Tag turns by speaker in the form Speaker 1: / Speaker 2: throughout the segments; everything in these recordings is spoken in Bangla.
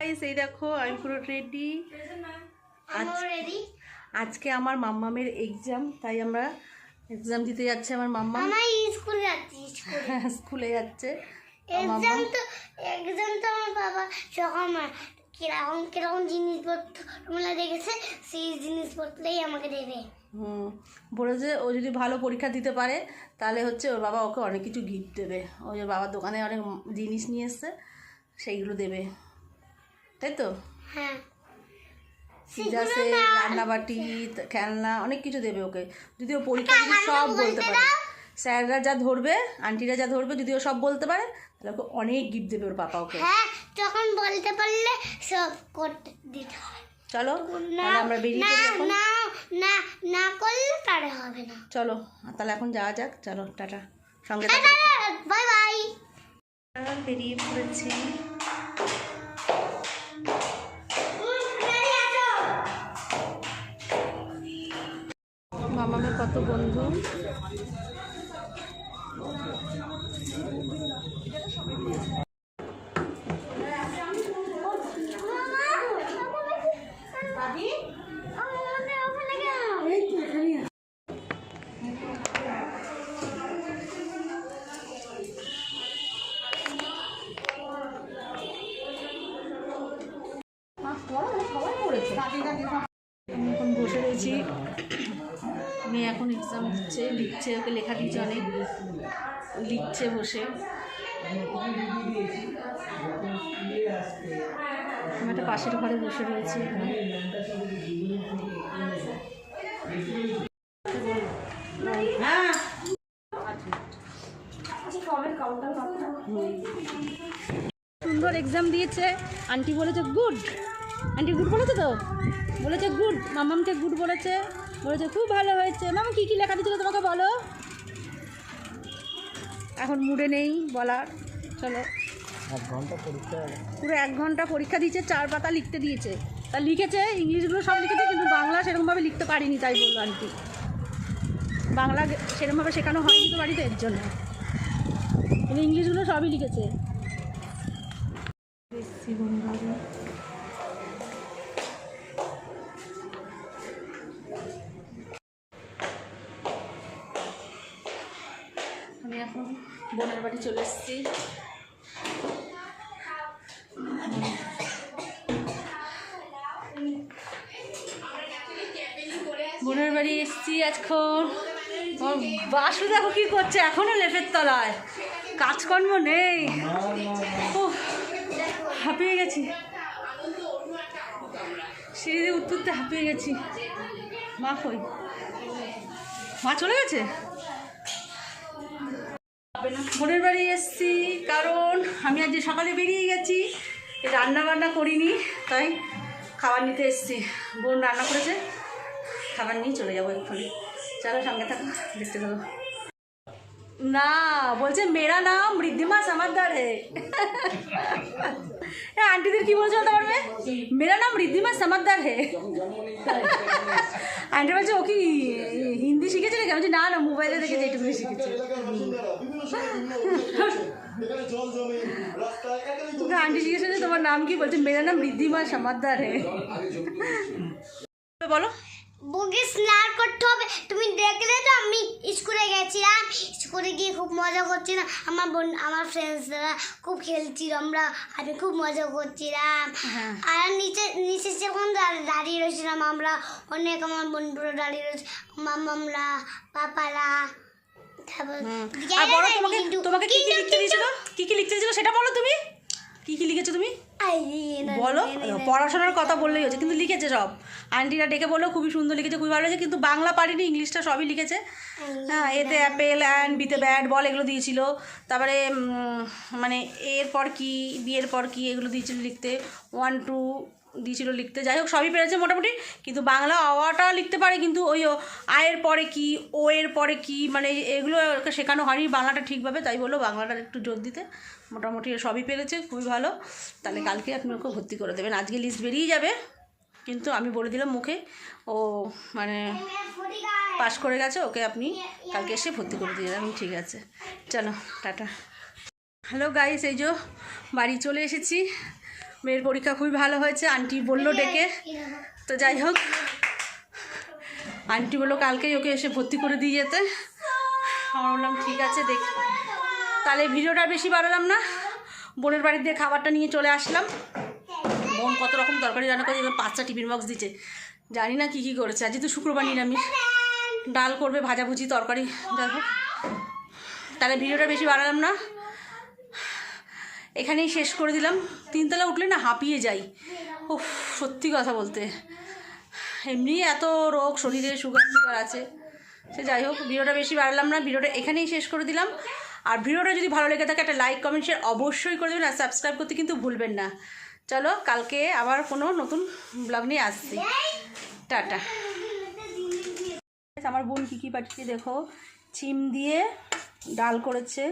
Speaker 1: গাইস এই দেখো আমি পুরো রেডি আজকে আমার মাম্মামের এক্সাম তাই আমরা এক্সাম দিতে যাচ্ছে আমার মাম্মা।
Speaker 2: স্কুল যাচ্ছি স্কুলে
Speaker 1: যাচ্ছে।
Speaker 2: এক্সাম তো এক্সাম তো আমার বাবা যখন কীরকম কীরকম জিনিসপত্রগুলো দেখেছে সেই জিনিসপত্রই আমাকে দেবে।
Speaker 1: হুম বলেছে ও যদি ভালো পরীক্ষা দিতে পারে তাহলে হচ্ছে ওর বাবা ওকে অনেক কিছু গিফট দেবে। ওই ওর বাবার দোকানে অনেক জিনিস নিয়ে এসছে সেইগুলো দেবে। তাই তো?
Speaker 2: হ্যাঁ।
Speaker 1: সিজাসে রান্নাবাটি খেলনা অনেক কিছু দেবে ওকে। যদি ও পরীক্ষা যদি সব বলতে পারে। স্যাররা যা ধরবে আন্টিরা যা ধরবে যদি ও সব বলতে পারে তাহলে ওকে অনেক গিফট দেবে ওর পাপা ওকে।
Speaker 2: হ্যাঁ তখন বলতে পারলে সব করতে দিতে হয়।
Speaker 1: চলো
Speaker 2: না
Speaker 1: তাহলে আমরা বেরিয়ে পড়ি এখন।
Speaker 2: না না না করলে তারে হবে না।
Speaker 1: চলো তাহলে এখন যাওয়া যাক। চলো টাটা। সঙ্গে
Speaker 2: বাই বাই।
Speaker 1: বেরিয়ে পড়েছি। মামামের কত বন্ধু? এখন এক্সাম দিচ্ছে লিখছে, ওকে লেখা দিচ্ছে অনেক। লিখছে বসে। আমি একটা পাশের ঘরে বসে রয়েছি। সুন্দর এক্সাম দিয়েছে। আন্টি বলেছে গুড আন্টি গুড বলেছে তো? বলেছে গুড মামামকে গুড বলেছে। বলেছে খুব ভালো হয়েছে। মামা কী কী লেখা দিয়েছিল তোমাকে বলো? এখন মুডে নেই বলার চলো। এক ঘণ্টা পরীক্ষা পুরো এক ঘণ্টা পরীক্ষা দিয়েছে চার পাতা লিখতে দিয়েছে। তা লিখেছে ইংলিশগুলো সব লিখেছে কিন্তু বাংলা সেরকমভাবে লিখতে পারিনি তাই বলল আন্টি। বাংলা সেরকমভাবে শেখানো হয়নি তো বাড়িতে এর জন্য। কিন্তু ইংলিশগুলো সবই লিখেছে। আমি এখন বোনের বাড়ি চলে এসেছি। বোনের বাড়ি এসেছি আজখন। বাসু দেখো কি করছে, এখনও লেপের তলায়। কাজকর্ম নেই। হাঁপিয়ে গেছি। সিঁড়ি উঠতে হাঁপিয়ে গেছি। মা কই? মা চলে গেছে? বোনের বাড়ি এসেছি কারণ আমি আজ সকালে বেরিয়ে গেছি রান্না বান্না করিনি তাই খাবার নিতে এসেছি। বোন রান্না করেছে খাবার নিয়ে চলে যাব এক্ষুনি। চলো সঙ্গে থাকো দেখতে থাকো। না বলছে মেরা নাম ঋদ্ধিমা সামাদ্দার হে। আন্টিদের কি বলছে বলতে পারবে মেরা নাম ঋদ্ধিমা সামাদ্দার হে। আন্টি বলছে ও কি হিন্দি শিখেছে নাকি? বলছি, না না মোবাইলে দেখে যেটুকুনি শিখেছে। আন্টি জিজ্ঞেস করছে তোমার নাম কি? বলছে মেরা নাম ঋদ্ধিমা সামাদ্দার হে। বলো।
Speaker 2: বুকে স্নান করতে হবে। তুমি দেখলে তো আমি স্কুলে গেছিলাম। স্কুলে গিয়ে খুব মজা করছিলাম। আমার বোন আমার ফ্রেন্ডসরা খুব খেলছিল। আমরা আমি খুব মজা করছিলাম।
Speaker 1: হ্যাঁ।
Speaker 2: আর নিচে নিচে যখন দাঁড়িয়ে রয়েছিলাম আমরা অনেক আমার বন্ধুরা দাঁড়িয়ে রয়েছে। মামামরা পাপারা
Speaker 1: আর বলো তোমাকে তোমাকে কি কি লিখতে দিয়েছিল? কি কি লিখতে দিয়েছিল সেটা বলো তুমি। কি কি লিখেছো তুমি? বলো। পড়াশোনার কথা বললেই হচ্ছে কিন্তু লিখেছে সব। আন্টিরা ডেকে বলল খুবই সুন্দর লিখেছে খুবই ভালো লেগেছে কিন্তু বাংলা পারিনি ইংলিশটা সবই লিখেছে। হ্যাঁ এতে অ্যাপেল অ্যান্ড বিতে ব্যাট বল এগুলো দিয়েছিল। তারপরে মানে এরপর কি বিয়ের পর কি এগুলো দিয়েছিল লিখতে। ওয়ান টু দিয়েছিল লিখতে। যাই হোক, সবই পেরেছে মোটামুটি, কিন্তু বাংলা আওয়াটা লিখতে পারে, কিন্তু ওই আয়ের পরে কি ও এর পরে কি মানে এগুলো ওকে শেখানো হয়নি, বাংলাটা ঠিকভাবে, তাই বলল বাংলাটা একটু জোর দিতে। মোটামুটি সবই পেরেছে, খুবই ভালো। তাহলে কালকে আপনি ওকে ভর্তি করে দেবেন। আজকে লিস্ট বেরিয়ে যাবে, কিন্তু আমি বলে দিলাম মুখে, ও মানে পাশ করে গেছে, ওকে আপনি কালকে এসে ভর্তি করে দিয়ে যাবেন। ঠিক আছে, চলো, টাটা। হ্যালো গাইস, এই যে বাড়ি চলে এসেছি। মেয়ের পরীক্ষা খুবই ভালো হয়েছে। আন্টি বলল ডেকে। তো যাই হোক আন্টি বলল কালকেই ওকে এসে ভর্তি করে দিয়ে যেতে। আমার বললাম ঠিক আছে দেখ তাহলে ভিডিওটা বেশি বাড়ালাম না। বোনের বাড়ি দিয়ে খাবারটা নিয়ে চলে আসলাম। বোন কত রকম তরকারি রান্না করে পাঁচটা টিফিন বক্স দিচ্ছে। জানি না কী কী করেছে। আজকে তো শুক্রবার নিরামিষ। ডাল করবে ভাজাভুজি তরকারি যাই হোক। তাহলে ভিডিওটা বেশি বাড়ালাম না। এখানেই শেষ করে দিলাম। তিনতলা উঠলে না হাঁপিয়ে যাই। ও সত্যি কথা বলতে। এমনি এত রোগ, শরীরে সুগার টুগার আছে। সে যাই হোক, ভিডিওটা বেশি বাড়ালাম না, ভিডিওটা এখানেই শেষ করে দিলাম। আর ভিডিওটা যদি ভালো লেগে থাকে, একটা লাইক কমেন্ট শেয়ার অবশ্যই করে দেবেন আর সাবস্ক্রাইব করতে কিন্তু ভুলবেন না। চলো, কালকে আবার কোনো নতুন ব্লগ নিয়ে আসছি। টাটা। আমার বোন কী কী পাঠিয়েছে দেখো। চিম দিয়ে ডাল করেছে।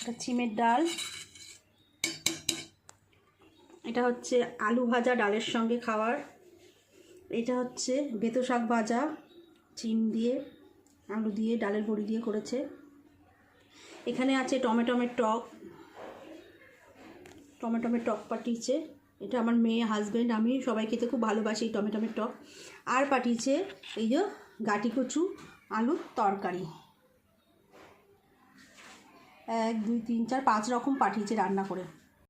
Speaker 1: এটা চিমের ডাল। এটা হচ্ছে আলু ভাজা ডালের সঙ্গে খাওয়ার। এটা হচ্ছে বেতো শাক ভাজা চিম দিয়ে, আলু দিয়ে, ডালের বড়ি দিয়ে করেছে। এখানে আছে টমেটোমের টক। টমেটোমের টক পাঠিয়েছে। এটা আমার মেয়ে হাজব্যান্ড আমি সবাই খেতে খুব ভালোবাসি এই টমেটোমের টক। আর পাঠিয়েছে এই যে গাটি কচু আলুর তরকারি। এক, দুই, তিন, চার, পাঁচ রকম পাঠিয়েছে রান্না করে।